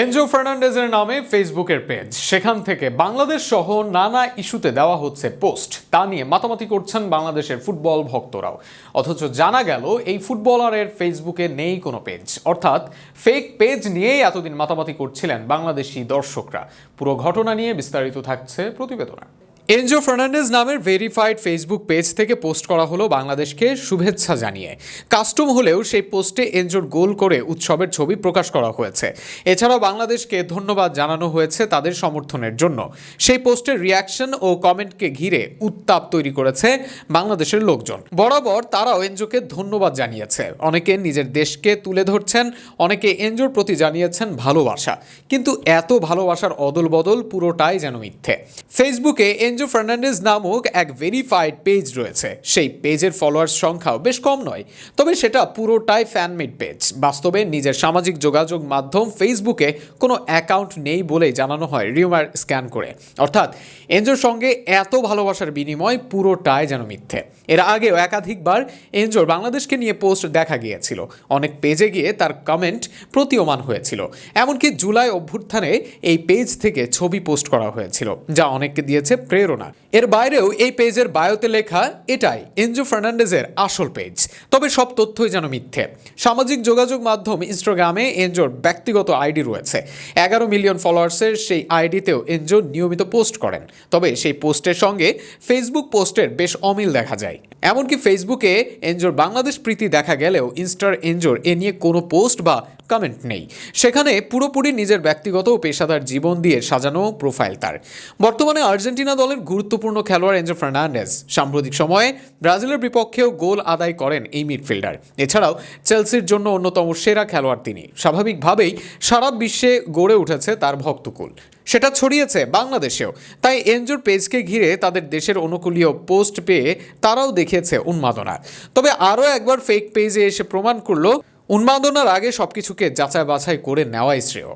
Enzo ফার্নান্ডেজের নামে ফেসবুকের page. সেখান থেকে বাংলাদেশ সহ নানা ইস্যুতে দেওয়া হচ্ছে পোস্ট। তা নিয়ে মাতামাতি করছেন বাংলাদেশের ফুটবল ভক্তরাও। অথচ জানা গেল, এই ফুটবলারের ফেসবুকে নেই কোনো পেজ। অর্থাৎ ফেক পেজ নিয়েই এতদিন মাতামাতি করছিলেন বাংলাদেশি দর্শকরা। পুরো ঘটনা নিয়ে বিস্তারিত থাকছে প্রতিবেদনা। এনজো ফার্নান্ডেজ নামের ভেরিফাইড ফেসবুক পেজ থেকে পোস্ট করা হলো বাংলাদেশকে শুভেচ্ছা জানিয়ে। কাস্টম হলেও সেই পোস্টে এনজোর গোল করে উৎসবের ছবি প্রকাশ করা হয়েছে। এছাড়াও বাংলাদেশকে ধন্যবাদ জানানো হয়েছে তাদের সমর্থনের জন্য। সেই পোস্টের রিয়াকশন ও কমেন্টকে ঘিরে উত্তাপ তৈরি করেছে বাংলাদেশের লোকজন। বরাবর তারাও এনজোকে ধন্যবাদ জানিয়েছে। অনেকে নিজের দেশকে তুলে ধরছেন, অনেকে এনজোর প্রতি জানিয়েছেন ভালোবাসা। কিন্তু এত ভালোবাসার অদল বদল পুরোটাই যেন মিথ্যে। ফেসবুকে এনজো ফার্নান্ডেজ নামক এক ভেরিফাইড পেজ রয়েছে। সেই পেজের ফলোয়ার্স সংখ্যাও বেশ কম নয়। তবে সেটা পুরোটাই ফ্যানমেড পেজ বাস্তবে নিজের সামাজিক যোগাযোগ মাধ্যম ফেসবুকে কোনো অ্যাকাউন্ট নেই বলেই জানানো হয় রিউমার স্ক্যান করে। অর্থাৎ এনজোর সঙ্গে এত ভালোবাসার বিনিময় পুরোটাই যেন মিথ্যে। এর আগেও একাধিকবার এনজোর বাংলাদেশকে নিয়ে পোস্ট দেখা গিয়েছিল। অনেক পেজে গিয়ে তার কমেন্ট প্রতীয়মান হয়েছিল। এমনকি জুলাই অভ্যুত্থানে এই পেজ থেকে ছবি পোস্ট করা হয়েছিল, যা অনেককে দিয়েছে প্রেরণা। এর বাইরেও এই পেজের বায়োতে লেখা এটাই, এনজো ফার্নান্ডেজের আসল পেজ। তবে সব তথ্যই যেন মিথ্যে। সামাজিক যোগাযোগ মাধ্যম ইনস্টাগ্রামে এনজোর ব্যক্তিগত আইডি রয়েছে। এগারো মিলিয়ন ফলোয়ার্সের সেই আইডিতেও এনজো নিয়মিত পোস্ট করেন। তবে সেই পোস্টের সঙ্গে ফেসবুক পোস্টের বেশ অমিল দেখা যায়। এমনকি ফেসবুকে এনজোর বাংলাদেশ প্রীতি দেখা গেলেও ইনস্টার এনজোর এ নিয়ে কোনো পোস্ট বা কমেন্ট নেই। সেখানে পুরোপুরি নিজের ব্যক্তিগত ও পেশাদার জীবন দিয়ে সাজানো প্রোফাইল তার। বর্তমানে আর্জেন্টিনা দলের গুরুত্বপূর্ণ খেলোয়াড় এনজো ফার্নান্ডেজ। সাম্প্রতিক সময়ে ব্রাজিলের বিপক্ষেও গোল আদায় করেন এই মিডফিল্ডার। এছাড়াও চেলসির জন্য অন্যতম সেরা খেলোয়াড় তিনি। স্বাভাবিকভাবেই সারা বিশ্বে গড়ে উঠেছে তার ভক্তকুল। সেটা ছড়িয়েছে বাংলাদেশেও। তাই এনজোর পেজকে ঘিরে তাদের দেশের অনুকূলীয় পোস্ট পেয়ে তারাও দেখিয়েছে উন্মাদনা। তবে আরও একবার ফেক পেজে এসে প্রমাণ করল উন্মাদনার আগে সবকিছুকে যাচাই বাছাই করে নেওয়াই শ্রেয়।